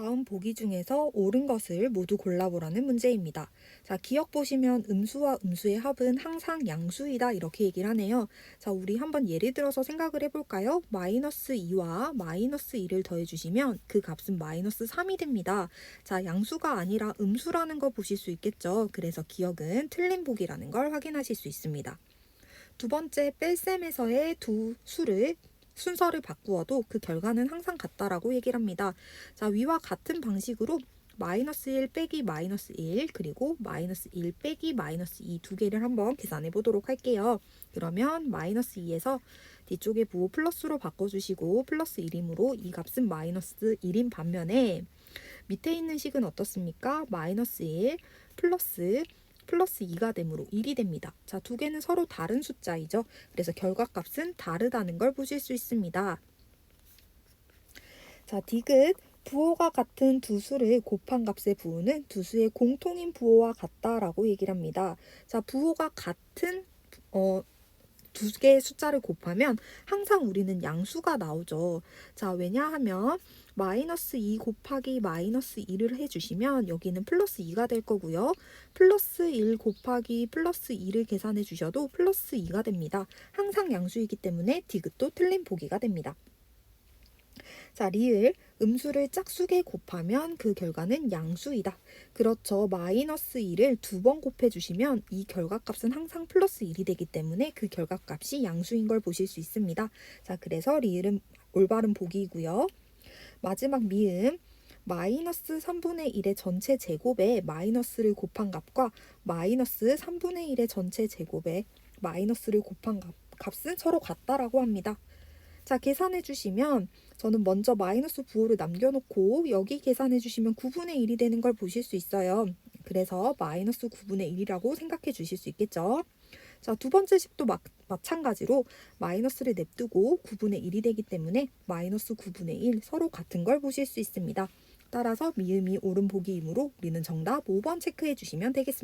다음 보기 중에서 옳은 것을 모두 골라보라는 문제입니다. 자, 기억 보시면 음수와 음수의 합은 항상 양수이다 이렇게 얘기를 하네요. 자, 우리 한번 예를 들어서 생각을 해볼까요? 마이너스 2와 마이너스 2를 더해주시면 그 값은 마이너스 3이 됩니다. 자, 양수가 아니라 음수라는 거 보실 수 있겠죠. 그래서 기억은 틀린 보기라는 걸 확인하실 수 있습니다. 두 번째 뺄셈에서의 두 수를 순서를 바꾸어도 그 결과는 항상 같다라고 얘기를 합니다. 자, 위와 같은 방식으로 마이너스 1 빼기 마이너스 1 그리고 마이너스 1 빼기 마이너스 2 두 개를 한번 계산해 보도록 할게요. 그러면 마이너스 2에서 뒤쪽에 부호 플러스로 바꿔주시고 플러스 1이므로 이 값은 마이너스 1인 반면에 밑에 있는 식은 어떻습니까? 마이너스 1 플러스 플러스 2가 되므로 1이 됩니다. 자, 두 개는 서로 다른 숫자이죠. 그래서 결과값은 다르다는 걸 보실 수 있습니다. 자, 디귿 부호가 같은 두 수를 곱한 값의 부호는 두 수의 공통인 부호와 같다라고 얘기를 합니다. 자, 부호가 같은 어, 두 개의 숫자를 곱하면 항상 우리는 양수가 나오죠. 자, 왜냐하면 마이너스 2 곱하기 마이너스 2를 해주시면 여기는 플러스 2가 될 거고요. 플러스 1 곱하기 플러스 2를 계산해 주셔도 플러스 2가 됩니다. 항상 양수이기 때문에 디귿도 틀린 보기가 됩니다. 자, 리을 음수를 짝수게 곱하면 그 결과는 양수이다. 그렇죠. 마이너스 2를 두번 곱해주시면 이 결과값은 항상 플러스 1이 되기 때문에 그 결과값이 양수인 걸 보실 수 있습니다. 자, 그래서 리을은 올바른 보기이고요. 마지막 미음 마이너스 3분의 1의 전체 제곱에 마이너스를 곱한 값과 마이너스 3분의 1의 전체 제곱에 마이너스를 곱한 값, 값은 서로 같다라고 합니다. 자, 계산해 주시면 저는 먼저 마이너스 부호를 남겨놓고 여기 계산해 주시면 9분의 1이 되는 걸 보실 수 있어요. 그래서 마이너스 9분의 1이라고 생각해 주실 수 있겠죠. 자, 두 번째 식도 마, 마찬가지로 마이너스를 냅두고 9분의 1이 되기 때문에 마이너스 9분의 1 서로 같은 걸 보실 수 있습니다. 따라서 미음이 옳은 보기이므로 우리는 정답 5번 체크해 주시면 되겠습니다.